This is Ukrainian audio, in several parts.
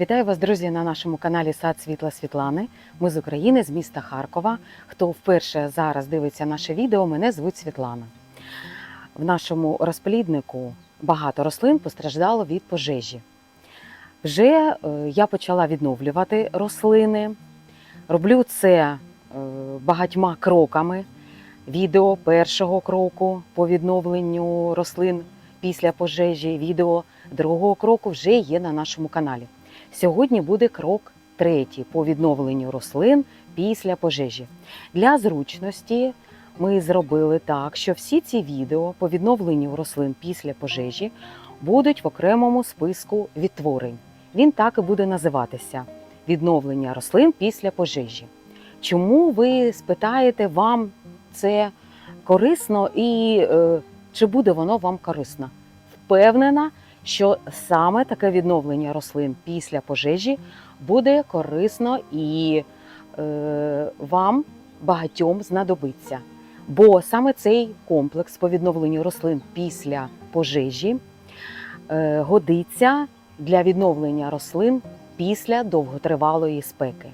Вітаю вас, друзі, на нашому каналі Сад Світла Світлани. Ми з України, з міста Харкова. Хто вперше зараз дивиться наше відео, мене звуть Світлана. В нашому розпліднику багато рослин постраждало від пожежі. Вже е, я почала відновлювати рослини. Роблю це е, багатьма кроками. Відео першого кроку по відновленню рослин після пожежі, відео другого кроку вже є на нашому каналі. Сьогодні буде крок третій по відновленню рослин після пожежі. Для зручності ми зробили так, що всі ці відео по відновленню рослин після пожежі будуть в окремому списку відтворень. Він так і буде називатися відновлення рослин після пожежі. Чому ви спитаєте, вам це корисно і е, чи буде воно вам корисно? Впевнена, що саме таке відновлення рослин після пожежі буде корисно і е, вам багатьом знадобиться. Бо саме цей комплекс по відновленню рослин після пожежі е, годиться для відновлення рослин після довготривалої спеки.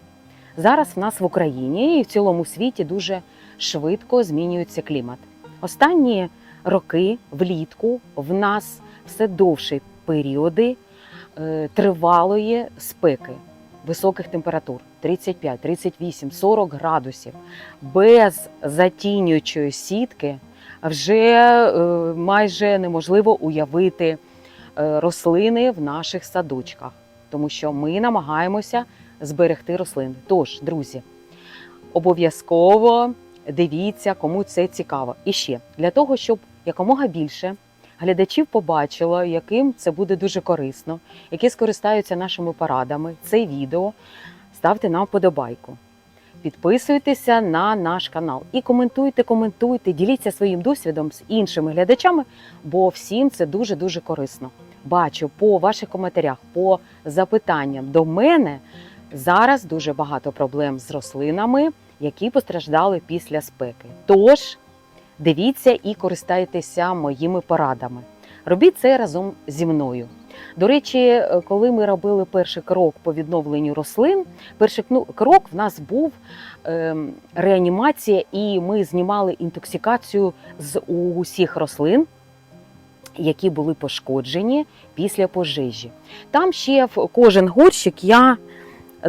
Зараз в нас в Україні і в цілому світі дуже швидко змінюється клімат. Останні роки влітку в нас все довші періоди е, тривалої спеки, високих температур 35, 38, 40 градусів. Без затінюючої сітки вже е, майже неможливо уявити е, рослини в наших садочках, тому що ми намагаємося зберегти рослини. Тож, друзі, обов'язково дивіться, кому це цікаво. І ще для того, щоб якомога більше глядачів побачило, яким це буде дуже корисно, які скористаються нашими порадами, це відео, ставте нам вподобайку. Підписуйтеся на наш канал і коментуйте, коментуйте, діліться своїм досвідом з іншими глядачами, бо всім це дуже дуже корисно. Бачу по ваших коментарях, по запитанням до мене зараз дуже багато проблем з рослинами, які постраждали після спеки. Тож дивіться і користайтеся моїми порадами. Робіть це разом зі мною. До речі, е, коли ми робили перший крок по відновленню рослин, перший крок в нас був ем, реанімація, і ми знімали інтоксикацію з усіх рослин, які були пошкоджені після пожежі. Там ще в кожен горщик я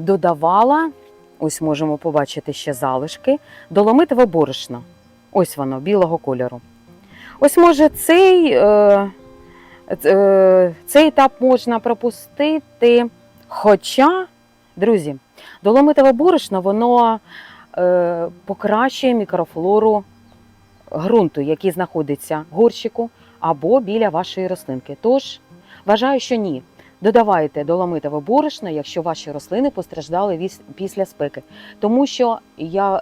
додавала, ось можемо побачити ще залишки, доломитове борошно. Ось воно, білого кольору. Ось може цей, е, е, цей етап можна пропустити. Хоча, друзі, доломитове борошно воно е, покращує мікрофлору ґрунту, який знаходиться в горщику або біля вашої рослинки. Тож, вважаю, що ні. Додавайте доломитове борошно, якщо ваші рослини постраждали після спеки. Тому що я,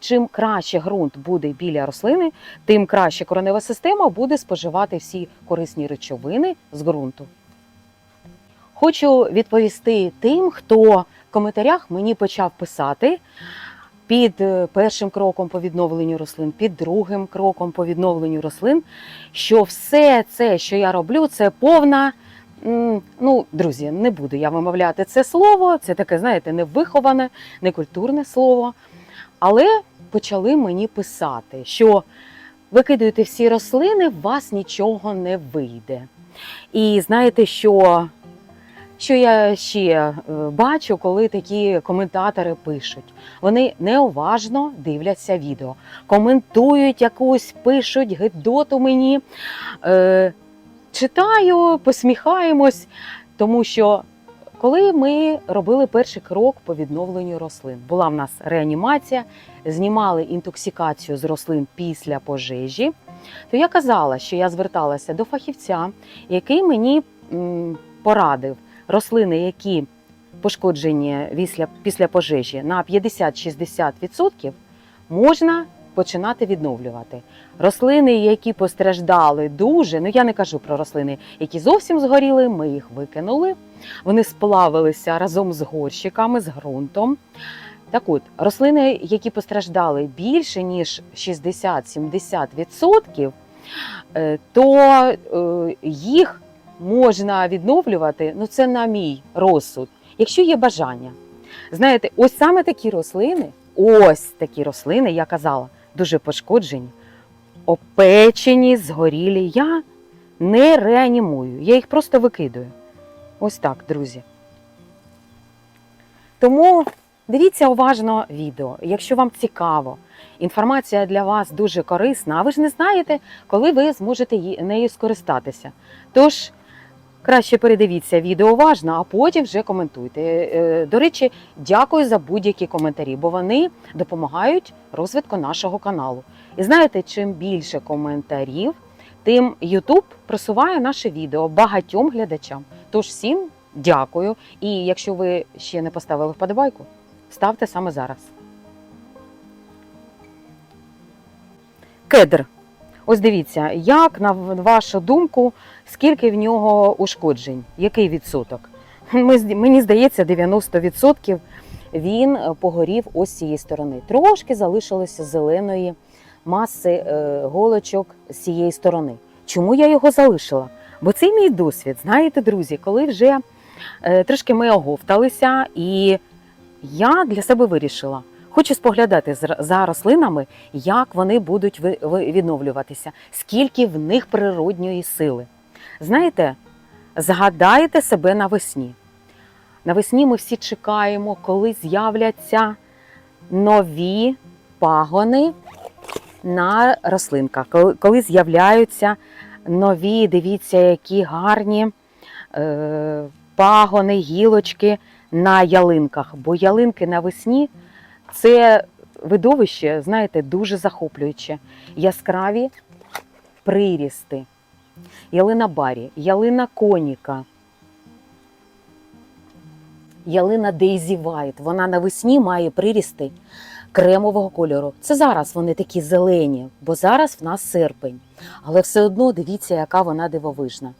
чим краще ґрунт буде біля рослини, тим краще коренева система буде споживати всі корисні речовини з ґрунту. Хочу відповісти тим, хто в коментарях мені почав писати під е, першим кроком по відновленню рослин, під другим кроком по відновленню рослин, що все це, що я роблю, це повна. Ну, друзі, не буду я вимовляти це слово, це таке, знаєте, невиховане, некультурне слово. Але почали мені писати, що викидуєте всі рослини, у вас нічого не вийде. І знаєте, що, що я ще е, бачу, коли такі коментатори пишуть? Вони неуважно дивляться відео, коментують якусь, пишуть гидоту мені. Е, читаю, посміхаємось, тому що коли ми робили перший крок по відновленню рослин, була в нас реанімація, знімали інтоксикацію з рослин після пожежі, то я казала, що я зверталася до фахівця, який мені порадив рослини, які пошкоджені після, після пожежі на 50-60% можна починати відновлювати. Рослини, які постраждали дуже, ну я не кажу про рослини, які зовсім згоріли, ми їх викинули. Вони сплавилися разом з горщиками, з ґрунтом. Так от, рослини, які постраждали більше, ніж 60-70%, е, то е, їх можна відновлювати, ну це на мій розсуд, якщо є бажання. Знаєте, ось саме такі рослини, ось такі рослини, я казала, дуже пошкоджені, опечені, згорілі. Я не реанімую, я їх просто викидаю. Ось так, друзі. Тому дивіться уважно відео, якщо вам цікаво. Інформація для вас дуже корисна, а ви ж не знаєте, коли ви зможете нею скористатися. Тож краще передивіться відео уважно, а потім вже коментуйте. Е, До речі, дякую за будь-які коментарі, бо вони допомагають розвитку нашого каналу. І знаєте, чим більше коментарів, тим YouTube просуває наше відео багатьом глядачам. Тож всім дякую. І якщо ви ще не поставили вподобайку, ставте саме зараз. Кедр. Ось дивіться, як на вашу думку, скільки в нього ушкоджень, який відсоток? Мені здається, 90% він е, погорів ось цієї сторони. Трошки залишилося зеленої маси е, голочок з цієї сторони. Чому я його залишила? Бо це мій досвід. Знаєте, друзі, коли вже е, трошки ми оговталися, і я для себе вирішила. Хочу споглядати за рослинами, як вони будуть відновлюватися, скільки в них природньої сили. Знаєте, згадайте себе навесні. Навесні ми всі чекаємо, коли з'являться нові пагони на рослинках, коли, з'являються нові, дивіться, які гарні е, пагони, гілочки на ялинках. Бо ялинки навесні це видовище, знаєте, дуже захоплююче. Яскраві прирісти. Ялина барі, ялина коніка, ялина Дейзі Вайт. Вона навесні має прирісти кремового кольору. Це зараз вони такі зелені, бо зараз в нас серпень. Але все одно дивіться, яка вона дивовижна.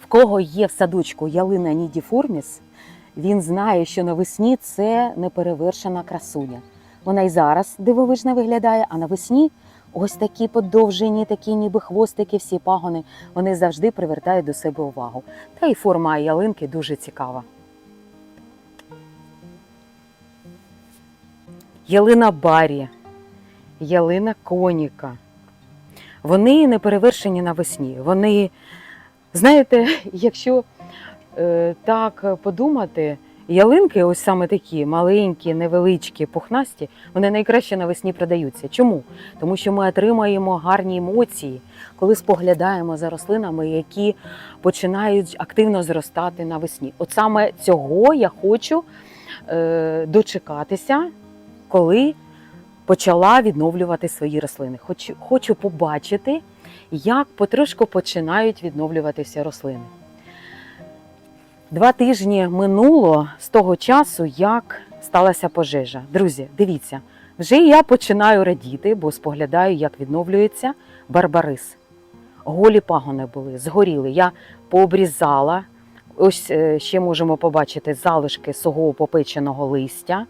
В кого є в садочку ялина Нідіформіс, він знає, що навесні це неперевершена красуня. Вона й зараз дивовижно виглядає, а навесні ось такі подовжені, такі ніби хвостики, всі пагони, вони завжди привертають до себе увагу. Та й форма ялинки дуже цікава. Ялина Барі, ялина Коніка. Вони не перевершені навесні. Вони, знаєте, якщо е, так подумати, ялинки, ось саме такі маленькі, невеличкі, пухнасті, вони найкраще навесні продаються. Чому? Тому що ми отримаємо гарні емоції, коли споглядаємо за рослинами, які починають активно зростати навесні. От саме цього я хочу е, дочекатися, коли почала відновлювати свої рослини. Хочу, хочу побачити, як потрошку починають відновлюватися рослини. Два тижні минуло з того часу, як сталася пожежа. Друзі, дивіться, вже я починаю радіти, бо споглядаю, як відновлюється барбарис. Голі пагони були, згоріли. Я пообрізала. Ось е, ще можемо побачити залишки сухого попеченого листя.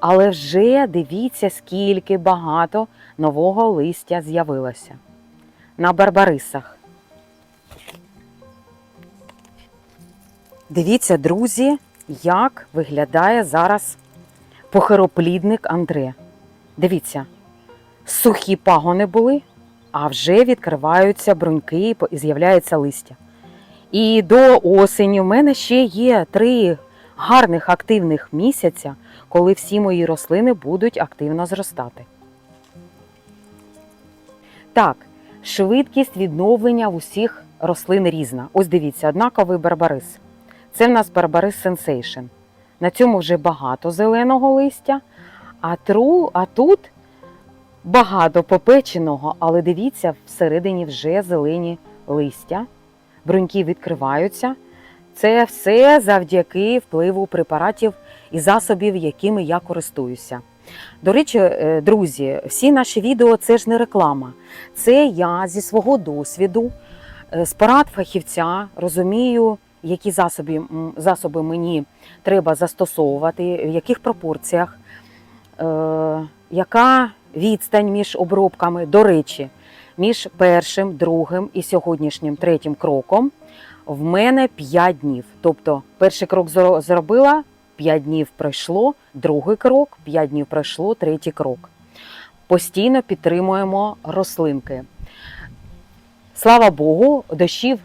Але вже дивіться, скільки багато нового листя з'явилося на барбарисах. Дивіться, друзі, як виглядає зараз похироплідник Андре. Дивіться, сухі пагони були, а вже відкриваються бруньки і з'являється листя. І до осені в мене ще є три гарних активних місяця, коли всі мої рослини будуть активно зростати. Так, швидкість відновлення в усіх рослин різна. Ось дивіться, однаковий барбарис. Це в нас барбарис Sensation. На цьому вже багато зеленого листя, а, тру, а тут багато попеченого, але дивіться, всередині вже зелені листя. Бруньки відкриваються. Це все завдяки впливу препаратів і засобів, якими я користуюся. До речі, е, друзі, всі наші відео це ж не реклама. Це я зі свого досвіду, е, з порад фахівця розумію, які засоби, засоби мені треба застосовувати, в яких пропорціях, е, яка відстань між обробками. До речі, Між першим, другим і сьогоднішнім третім кроком в мене 5 днів. Тобто, перший крок зробила, 5 днів пройшло, другий крок, 5 днів пройшло, третій крок. Постійно підтримуємо рослинки. Слава Богу, дощів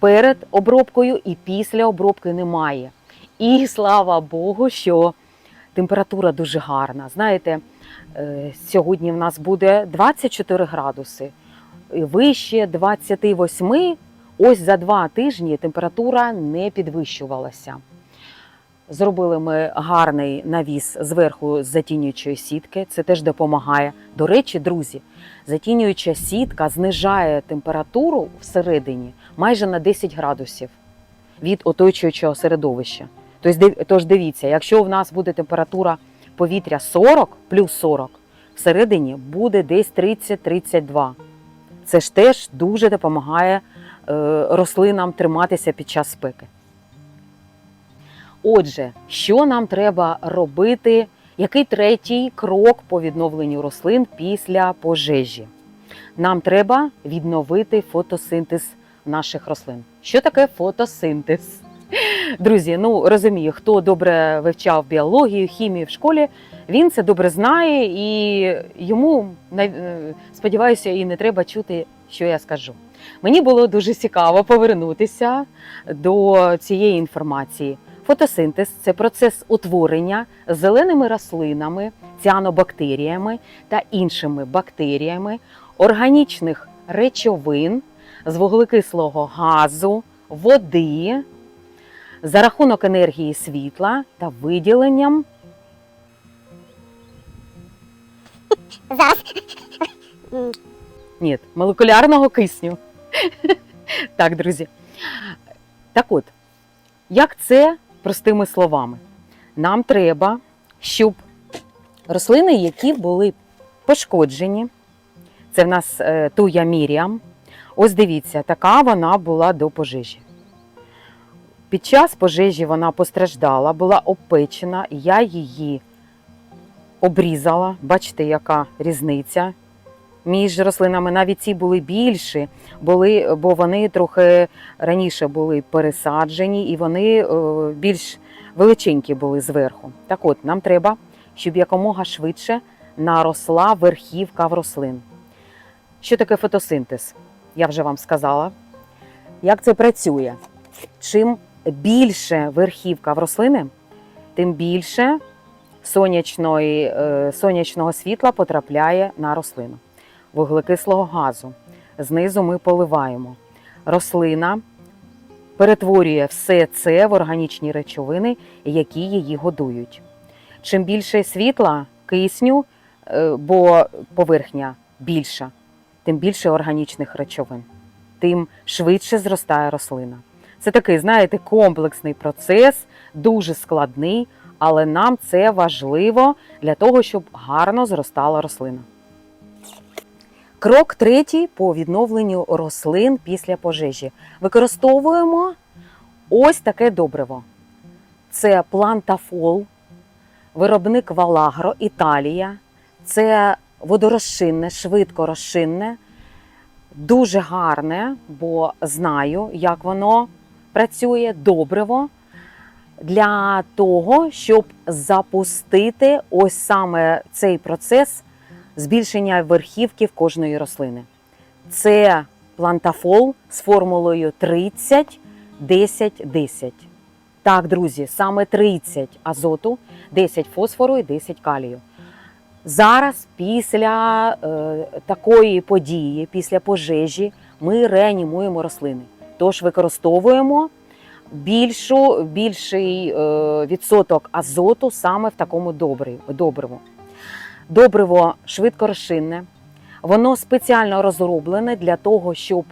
перед обробкою і після обробки немає. І слава Богу, що температура дуже гарна. Знаєте, е, сьогодні в нас буде 24 градуси, вище 28. Ось за два тижні температура не підвищувалася. Зробили ми гарний навіс зверху з затінюючої сітки. Це теж допомагає. До речі, друзі, затінююча сітка знижає температуру всередині майже на 10 градусів від оточуючого середовища. Тож дивіться, якщо в нас буде температура повітря 40 плюс 40, всередині буде десь 30-32. Це ж теж дуже допомагає рослинам триматися під час спеки. Отже, що нам треба робити? Який третій крок по відновленню рослин після пожежі? Нам треба відновити фотосинтез наших рослин. Що таке фотосинтез? Друзі, ну розумію, хто добре вивчав біологію, хімію в школі, він це добре знає, і йому е, сподіваюся, і не треба чути, що я скажу. Мені було дуже цікаво повернутися до цієї інформації. Фотосинтез це процес утворення зеленими рослинами, ціанобактеріями та іншими бактеріями органічних речовин з вуглекислого газу, води за рахунок енергії світла та виділенням. Ні, молекулярного кисню. Так, друзі. Так от, як це простими словами? Нам треба, щоб рослини, які були пошкоджені, це в нас е, туя міріам. Ось дивіться, така вона була до пожежі. Під час пожежі вона постраждала, була обпечена, я її обрізала. Бачите, яка різниця між рослинами. Навіть ці були більші, були, бо вони трохи раніше були пересаджені і вони е, більш величенькі були зверху. Так от, нам треба, щоб якомога швидше наросла верхівка в рослин. Що таке фотосинтез? Я вже вам сказала. Як це працює? Чим більше верхівка в рослини, тим більше сонячної, е, сонячного світла потрапляє на рослину. Вуглекислого газу. Знизу ми поливаємо. Рослина перетворює все це в органічні речовини, які її годують. Чим більше світла, кисню, е, бо поверхня більша, тим більше органічних речовин, тим швидше зростає рослина. Це такий, знаєте, комплексний процес, дуже складний, але нам це важливо для того, щоб гарно зростала рослина. Крок третій по відновленню рослин після пожежі. Використовуємо ось таке добриво. Це плантафол, виробник Валагро, Італія. Це водорозчинне, швидко розчинне, дуже гарне, бо знаю, як воно працює добриво для того, щоб запустити ось саме цей процес збільшення верхівки в кожної рослини. Це плантафол з формулою 30 10 10. Так, друзі, саме 30 азоту, 10 фосфору і 10 калію. Зараз, після е, такої події, після пожежі, ми реанімуємо рослини. Тож використовуємо більшу, більший е, відсоток азоту саме в такому добрив- добриву. Добриво швидко розчинне, воно спеціально розроблене для того, щоб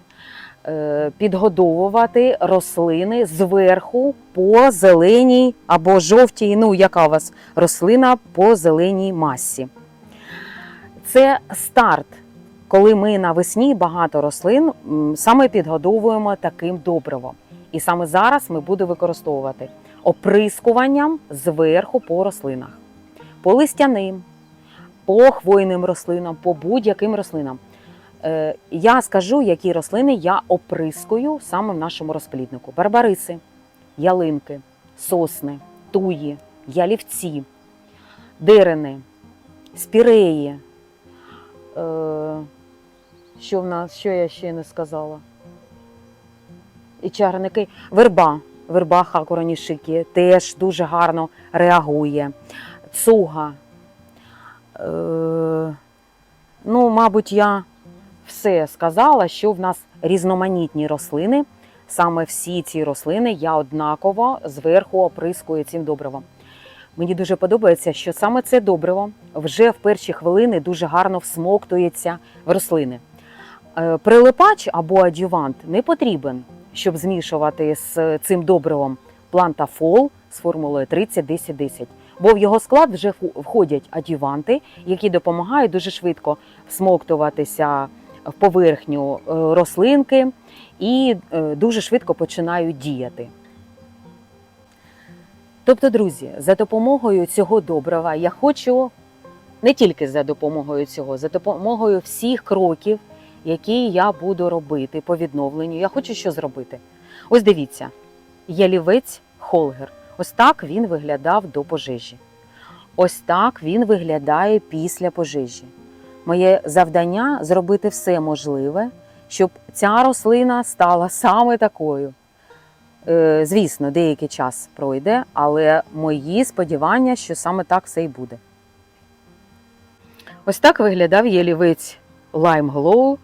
е, підгодовувати рослини зверху по зеленій або жовтій, ну яка у вас рослина по зеленій масі. Це старт, коли ми навесні багато рослин саме підгодовуємо таким добривом. І саме зараз ми будемо використовувати оприскуванням зверху по рослинах, по листяним, по хвойним рослинам, по будь-яким рослинам. Е, Я скажу, які рослини я оприскую саме в нашому розпліднику: барбариси, ялинки, сосни, туї, ялівці, дерени, спіреї. Е, Що в нас, що я ще не сказала? І чарники, верба, верба хакуронішики теж дуже гарно реагує. Цуга. Е, ну, мабуть, я все сказала, що в нас різноманітні рослини. Саме всі ці рослини я однаково зверху оприскую цим добривом. Мені дуже подобається, що саме це добриво вже в перші хвилини дуже гарно всмоктується в рослини. Е, Прилипач або адювант не потрібен, щоб змішувати з цим добривом плантафол з формулою 30-10-10, бо в його склад вже входять адюванти, які допомагають дуже швидко всмоктуватися в поверхню е, рослинки і е, дуже швидко починають діяти. Тобто, друзі, за допомогою цього добрива я хочу не тільки за допомогою цього, за допомогою всіх кроків, які я буду робити по відновленню. Я хочу що зробити. Ось дивіться, ялівець Холгер. Ось так він виглядав до пожежі. Ось так він виглядає після пожежі. Моє завдання зробити все можливе, щоб ця рослина стала саме такою. Е, Звісно, деякий час пройде, але мої сподівання, що саме так все і буде. Ось так виглядав ялівець Lime Glow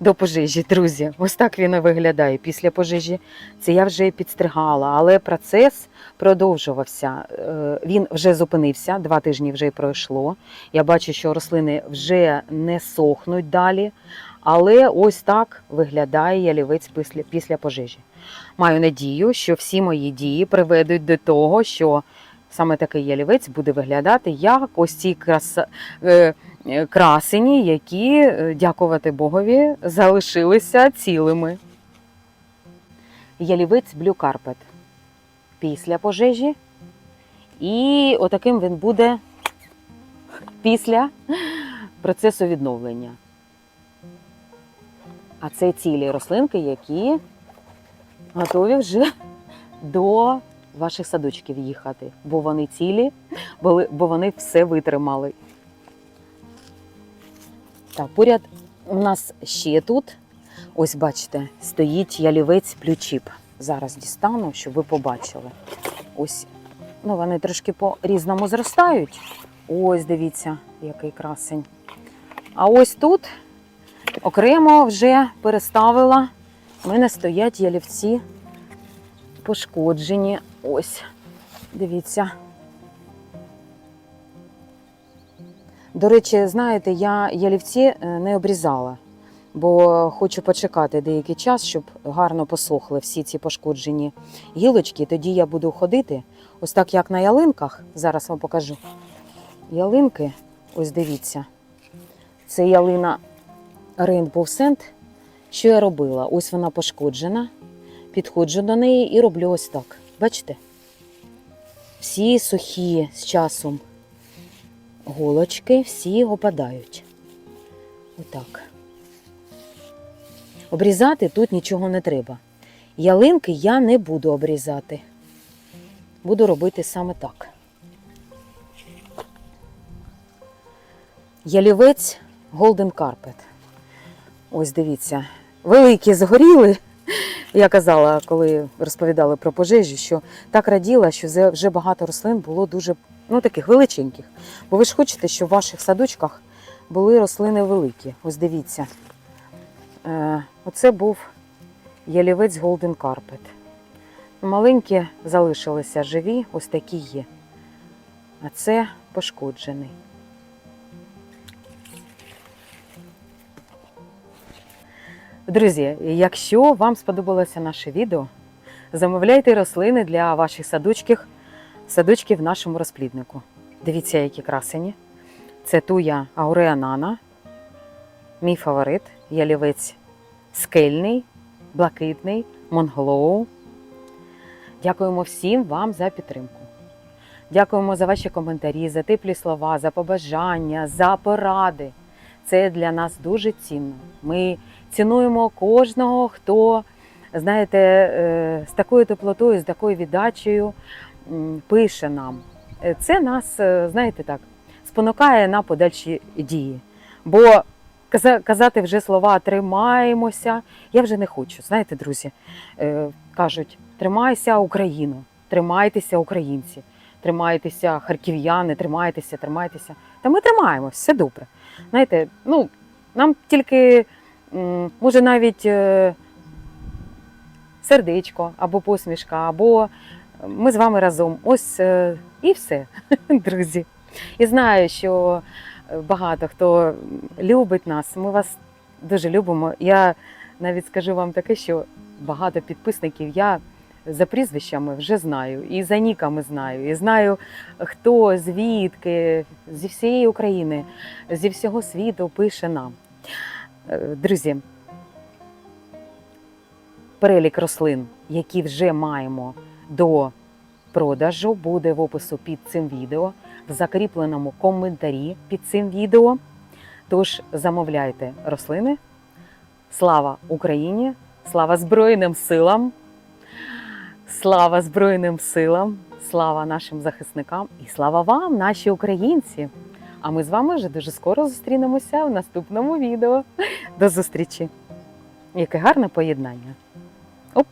до пожежі, друзі. Ось так він і виглядає після пожежі. Це я вже підстригала, але процес продовжувався. Е, Він вже зупинився, два тижні вже пройшло. Я бачу, що рослини вже не сохнуть далі. Але ось так виглядає ялівець після, після пожежі. Маю надію, що всі мої дії приведуть до того, що саме такий ялівець буде виглядати як ось ці краса, е, е, красені, які, е, дякувати Богові, залишилися цілими. Ялівець Carpet після пожежі. І отаким він буде після процесу відновлення. А це цілі рослинки, які готові вже до ваших садочків їхати, бо вони цілі, бо вони все витримали. Так, поряд у нас ще тут, ось бачите, стоїть ялівець плючіп. Зараз дістану, щоб ви побачили. Ось, ну вони трошки по-різному зростають. Ось дивіться, який красень. А ось тут окремо вже переставила. У мене стоять ялівці пошкоджені. Ось, дивіться. До речі, знаєте, я ялівці е, не обрізала, бо хочу почекати деякий час, щоб гарно посохли всі ці пошкоджені гілочки. Тоді я буду ходити, ось так як на ялинках. Зараз вам покажу. Ялинки, ось дивіться. Це ялина Rainbow Scent. Що я робила? Ось вона пошкоджена. Підходжу до неї і роблю ось так. Бачите? Всі сухі з часом голочки, всі опадають. Отак. Обрізати тут нічого не треба. Ялинки я не буду обрізати. Буду робити саме так. Ялівець Golden Carpet. Ось дивіться, великі згоріли. Я казала, коли розповідали про пожежі, що так раділа, що вже багато рослин було дуже ну, таких величеньких. Бо ви ж хочете, щоб в ваших садочках були рослини великі. Ось дивіться. Е, оце був ялівець Golden Carpet. Маленькі залишилися живі, ось такі є. А це пошкоджений. Друзі, якщо вам сподобалося наше відео, замовляйте рослини для ваших садочків, садочків в нашому розпліднику. Дивіться, які красені. Це туя ауреанана, мій фаворит, ялівець скельний, блакитний, монглоу. Дякуємо всім вам за підтримку. Дякуємо за ваші коментарі, за теплі слова, за побажання, за поради. Це для нас дуже цінно. Ми цінуємо кожного, хто, знаєте, е, з такою теплотою, з такою віддачею пише нам. Е, Це нас, е, знаєте так, спонукає на подальші дії. Бо казати вже слова тримаємося, я вже не хочу. Знаєте, друзі, кажуть, тримайся Україну, тримайтеся українці, тримайтеся харків'яни, тримайтеся, тримайтеся. Та ми тримаємось, все добре. Знаєте, ну, нам тільки, може, навіть е, сердечко або посмішка, або ми з вами разом. Ось е, і все, друзі. І знаю, що е, багато хто любить нас. Ми вас дуже любимо. Я навіть скажу вам таке, що багато підписників я за прізвищами вже знаю, і за ніками знаю, і знаю, хто звідки, зі всієї України, зі всього світу пише нам. Е, Друзі, перелік рослин, які вже маємо до продажу, буде в опису під цим відео, в закріпленому коментарі під цим відео. Тож замовляйте рослини. Слава Україні! Слава Збройним силам! Слава Збройним силам! Слава нашим захисникам і слава вам, наші українці! А ми з вами вже дуже скоро зустрінемося в наступному відео. До зустрічі! Яке гарне поєднання! Оп!